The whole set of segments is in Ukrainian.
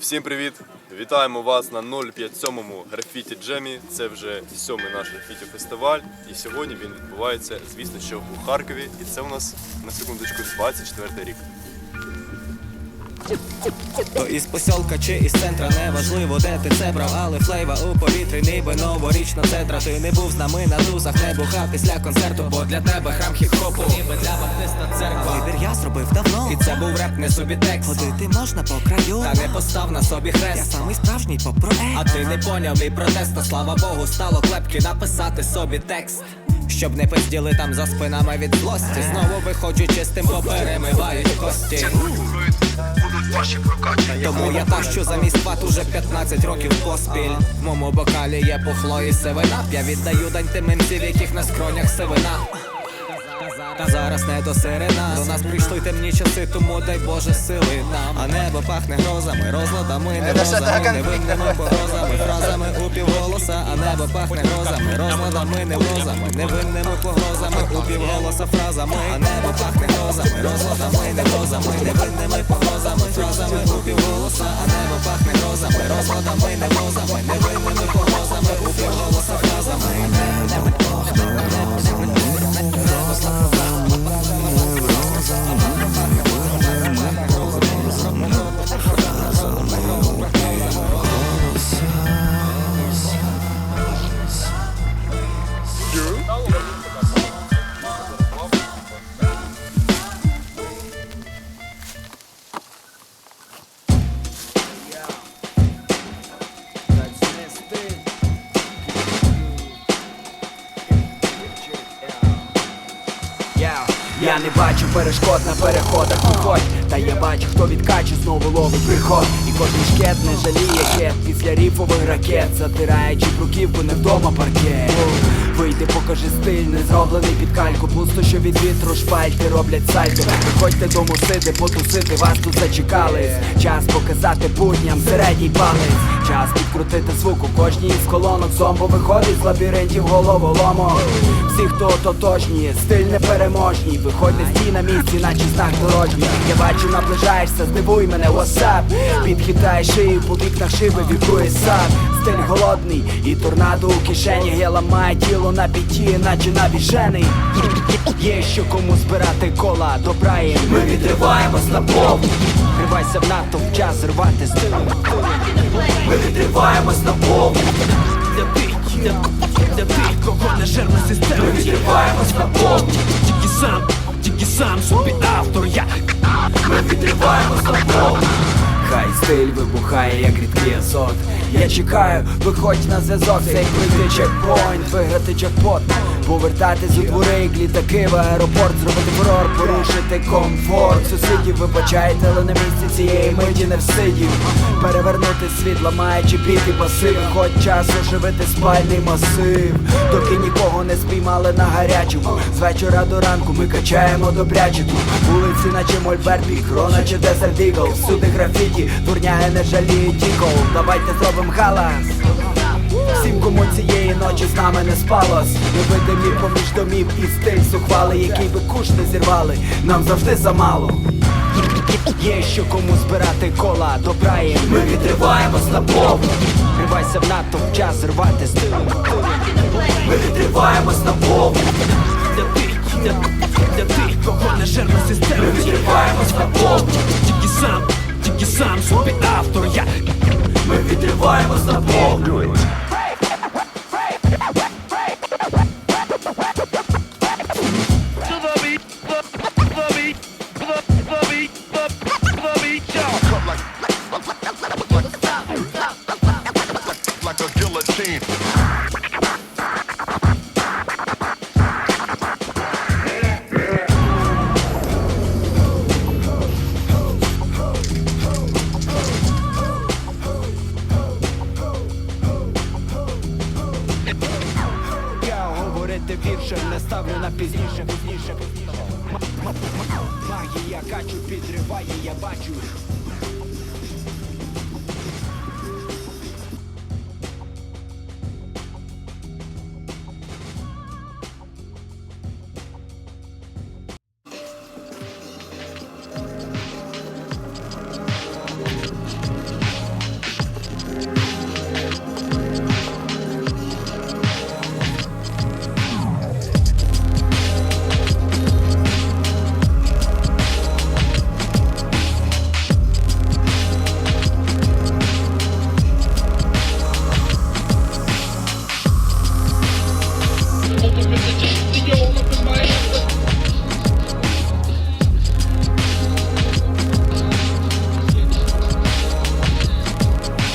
Всім привіт! Вітаємо вас на 057-му графіті Джемі. Це вже сьомий наш графіті фестиваль. І сьогодні він відбувається, звісно, що у Харкові. І це у нас на секундочку 24 рік. То із посілка чи із центра неважливо, де ти це брав, але флейва у повітрі, ніби новорічна цедра. Ти не був з нами на тузах, не бухав після концерту, бо для тебе храм хіп-хопу, ніби для баптиста церква. Вибір я зробив давно. І це був реп, не собі текст. Ходити можна по краю. Та не постав на собі Я хрест. самий справжній поп-проект. А ти не поняв мій протест, та слава Богу, стало клепки написати собі текст. Щоб не пизділи там за спинами від злості. Знову виходжу чистим, бо перемивають кості. Тому я тащу замість ват уже 15 років поспіль. В моєму бокалі є пухло і сивина. Я віддаю дань тим мемців, яких на скронях сивина. Та зараз не до сирена. До нас прийшли темні часи, тому дай Боже сили нам. А небо пахне грозами, розладами, неврозами, невинними погрозами, фразами у півголоса, а небо пахне грозами, розладами, неврозами, невинними погрозами, у півголоса фразами, а небо пахне грозами, розладами, неврозами, невинними погрозами, фразами губі волоса, а небо пахне розами, розладами, невозами, невинними перешкод на переходах виходь Та я бачу, хто відкаче, знову ловить приход. І кожен шкет не жаліє кет. Після ріфових ракет Затираючи бруківку, не вдома паркет. Вийди, покажи стиль, не зроблений під кальку. Пусто, що від вітру шпальти роблять сальто. Виходьте до мусити, потусити, вас тут зачекали. Час показати будням середній палець. Час підкрутити звук у кожній із колонок. Зомбо виходить з лабіринтів головоломок Всі, хто тотожні, стиль непереможній Виходьте стій на місці, наче знак дорожній. Я бачу, наближаєшся, здивуй мене, WhatsApp Підхитай шию, по вікнах шиби вібрує сад Стиль голодний і торнадо у кишені. Я ламаю тіло на біті, наче навішений Є що кому збирати кола, добра є. Ми відриваємось на повну Кривайся в натовп, час рвати стиль. Ми відриваємось на повну Для тих, кого не жерна система Ми відриваємось на повну Тільки сам, тільки сам собі автор я. Ми відриваємось на повну Хай стиль вибухає, як рідкий азот. Я чекаю, виходь на зв'язок. Цей пройти чекпоінт, виграти джекпот Повертатись у двори, як літаки в аеропорт Зробити фурор, порушити комфорт. Сусідів вибачайте, але на місці цієї миті не всидів Перевернути світ, ламаючи біт і пасив Хоч час оживити спальний масив. Доки нікого не спіймали на гарячому З вечора до ранку ми качаємо добряче Вулиці, наче Мольберт, Крона чи Дезерт Ігл Всюди графіті, дурняги не жаліють дікол Давайте зробим галас Всім, кому цієї ночі з нами не спалось. Невидимі поміж домів і стиль сухвали, який би куш не зірвали, нам завжди замало. Є що кому збирати кола, добра Ми відриваємось на повну Ривайся в натовп, час рвати стиль Ми відриваємось на повну Для тих, для тих, кого не жерна система. Ми відриваємось на повну Тільки сам, тільки сам собі автор я. Ми відриваємось на повну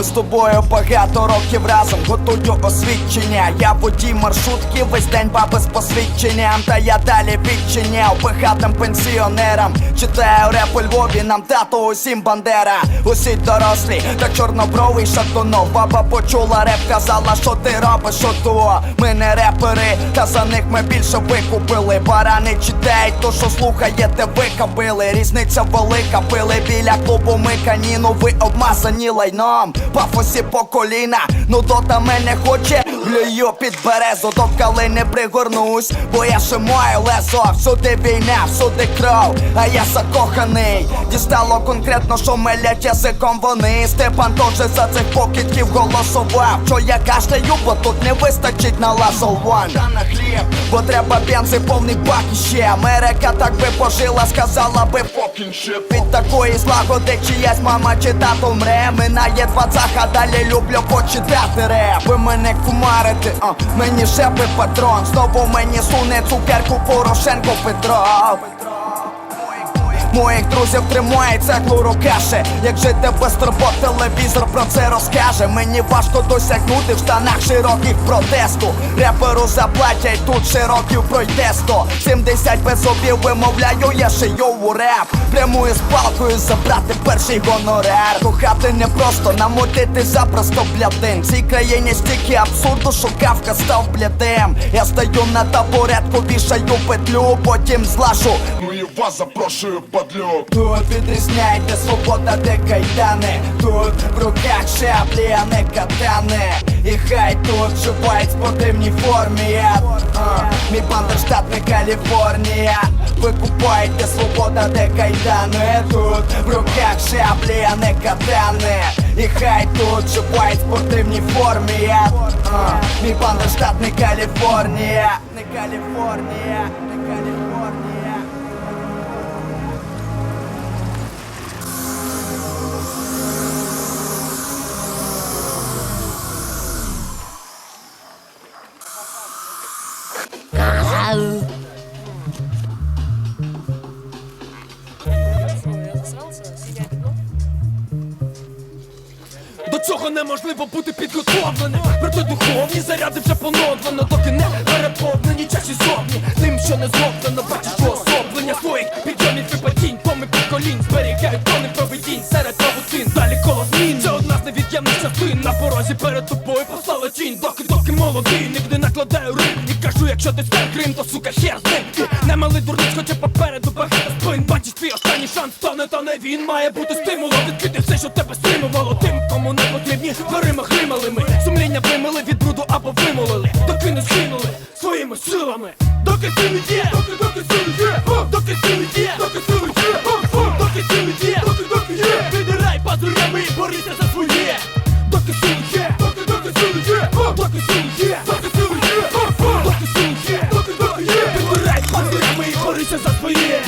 Ми з тобою багато років разом готую освідчення. Я водій маршрутки, весь день баби з посвідченням. Та я далі відчиняв багатим пенсіонерам. Читаю реп у Львові, нам тато усім бандера. Усі дорослі, та чорнобровий шатунов. Баба почула реп, казала, що ти робиш, що то. Ми не репери, та за них ми більше викупили. Барани читають, то що слухаєте, ви кабили. Різниця велика, пили біля клубу ми каніну, ви обмазані лайном. Пафосі по коліна, ну дота мене хоче, влюю під березу, до калини пригорнусь, бо я ще маю лезо, всюди війна, всюди кров, а я закоханий. Дістало конкретно, що мелять язиком вони. Степан теж за цих покидьків голосував. Що я кашляю, бо тут не вистачить на лазол Та на хліб, бо треба бензи повний бак іще. Америка так би пожила, сказала би fucking shit Від такої злагоди чиясь мама чи тато мре. Минає двадцаха, далі люблю почитати реп. Ви мене кумарити, а мені шепи патрон. Знову мені суне цукерку Порошенко Петро. Моїх друзів тримає цеглу рукаше Як жити без турбот, телевізор про це розкаже. Мені важко досягнути в штанах широких протесту. Реперу заплатять тут широків 100 70 без зубів вимовляю, я шию у реп. Прямую з палкою забрати перший гонорар. Кохати не просто, намутити запросто блядин. Цій країні стільки абсурду, що кавка став блядем Я стою на табуретку, вішаю петлю, потім злашу вас запрошую подлюб Тут відрізняйте свобода, де кайдани. Тут в руках шаблі, а не катани. І хай тут вживають в спортивній формі. А, Мій бандерштат не Каліфорнія. Ви свобода, де кайдани. Тут в руках шаблі, а не катани. І хай тут вживають в спортивній формі. А, Мій не Каліфорнія Не Каліфорнія, не Каліфорнія Неможливо бути підготовленим. Проте духовні заряди вже поновлено. Доки не переповнені чаші зовні. Тим, що не зроблено, бачиш уособлення своїх підйомів і падінь. Помилки колін зберігають тони проведінь серед павутин. Далі коло змін. Це одна з невід'ємних частин. На порозі перед тобою послала тінь. Доки, доки молодий, нігде накладаю рим. І кажу, якщо ти стар Крим, то сука хер з ним Не малий дурниць, хоча попереду багато спин. Бачиш твій останній шанс, то не то не він. Має бути стимулом, відкрити все, що тебе стримувало. Тим, кому не потрібні дверима гримали ми. Сумління вимили від бруду або вимолили. Доки не згинули своїми силами. Доки сили є, доки, доки сили є. Доки сили є, доки сили є. Доки сили є, доки, доки є. Підирай пазурями і борися за своє. Доки сили є, доки, доки сили є. Доки сили є, доки сили є. Доки сили є, доки, доки є. Підирай пазурями і борися за своє.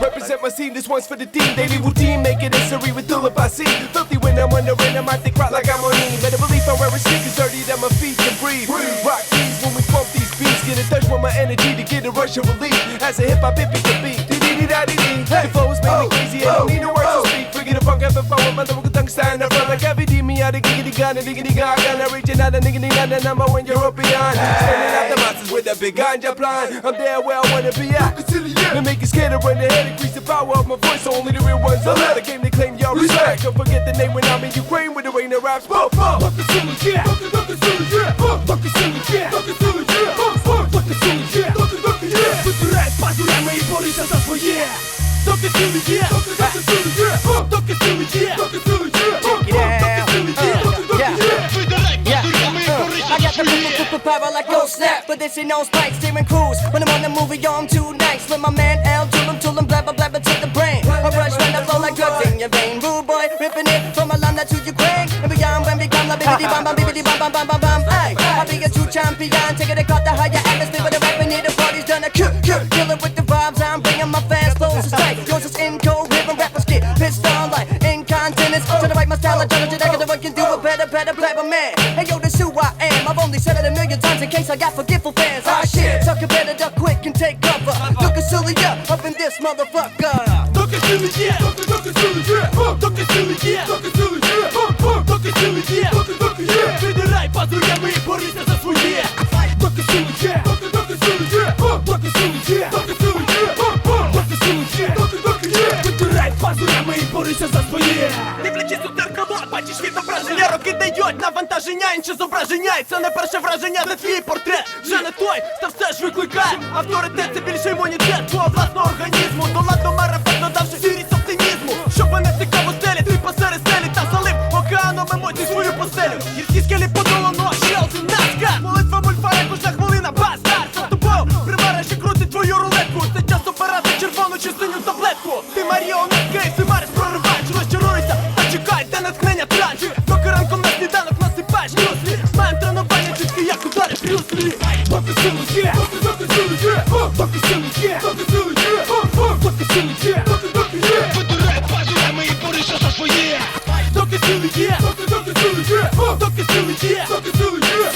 Represent my scene. This one's for the team. Daily routine, make it history with Tulip I see. Filthy I'm wondering, I might think right like I'm on E. Better believe I'm wearing sneakers dirty that my feet can breathe. Rock these when we pump these beats. Get in touch with my energy to get a rush of relief. As a hip hop hippie can beat. Dee-dee-dee-da-dee-dee. The flow is mainly crazy, I don't need no words to speak. Forget the funk, have fun with my little tongue stand up. Like every D, me out of giggity gun and diggity gaga. Now reaching out and niggity gun, the number one European. Standing out the masses with a big ganja plan. I'm there where I wanna be at. To make it scared to run ahead, increase the power of my voice. Only the real ones allowed. The to claim your respect. Don't forget the name when I'm in Ukraine with the rain that raps. Boom, boom. Доки сили є, доки, доки сили є, О, доки сили є, доки сили є, О, о, доки сили є, доки, доки є. Витирай пазурями і борися за своє. Доки сили є, доки, доки сили є, О, доки сили є, доки сили є, О, о, доки сили є, доки, доки є. Витирай пазурями і борися I за got the своє. super power like Ghost Snap, but this ain't no spike, steering cruise. When I'm on the movie, yo, I'm too nice. With my man L, tool him, tool him, blabber, blabber to the brain. I rush drugs in your vein. Rude boy, ripping it from Alana to Ukraine. And beyond when we come, la bibbidi bam bam, bibbidi bam bam bam bam bam. Ay, I'll be a true champion, taking it caught the higher atmosphere, but the rapping it, the party's done. A kill, kill, killing with the vibes. I'm bringing my fast flows to strike. Yours is incoherent, rappers get pissed on like incontinence. Trying to write my style, I'm trying to I can do it better, better, better, man. Hey yo, this who I am. I've only said it a million times in case I got forgetful fans. Ah shit, sucker better duck quick and take cover. Looking silly up up in this motherfucker. є, доки сили є, доки сили роки дають навантаження, інше зображення, це не перше враження, де твій портрет. Вже не той, та все ж викликає. Авторитет це більше імунітет, твого власного організму, до ладно марафон додавши сірість оптимізму, щоб мене цікаво стелі, ти посеред селі та залив океаном емоцій свою постелю. Гірські скелі подолано сили є, доки доки є. Видирай пазурами і борися за своє. Доки сили є, доки доки сили є, доки сили є, доки сили є,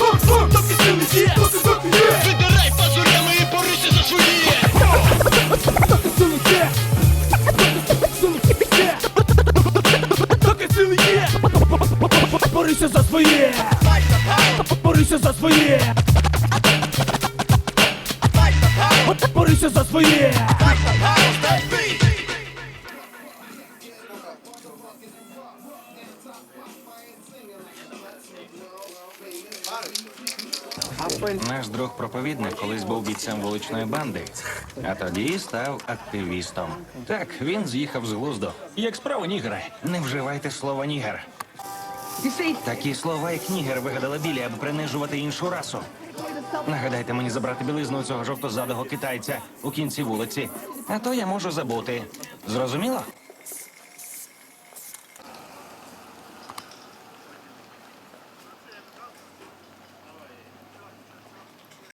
доки сили є, доки доки є. Видирай пазурами і борися за своє. Доки сили є, доки сили є. Борися за своє. Борися за своє. Борися за своє. Наш друг проповідник колись був бійцем вуличної банди, а тоді став активістом. Так, він з'їхав з глузду. Як справа нігера? Не вживайте слово нігер. Такі слова, як нігер, вигадала білі, аби принижувати іншу расу. Нагадайте мені забрати білизну цього жовтозадого китайця у кінці вулиці. А то я можу забути. Зрозуміло?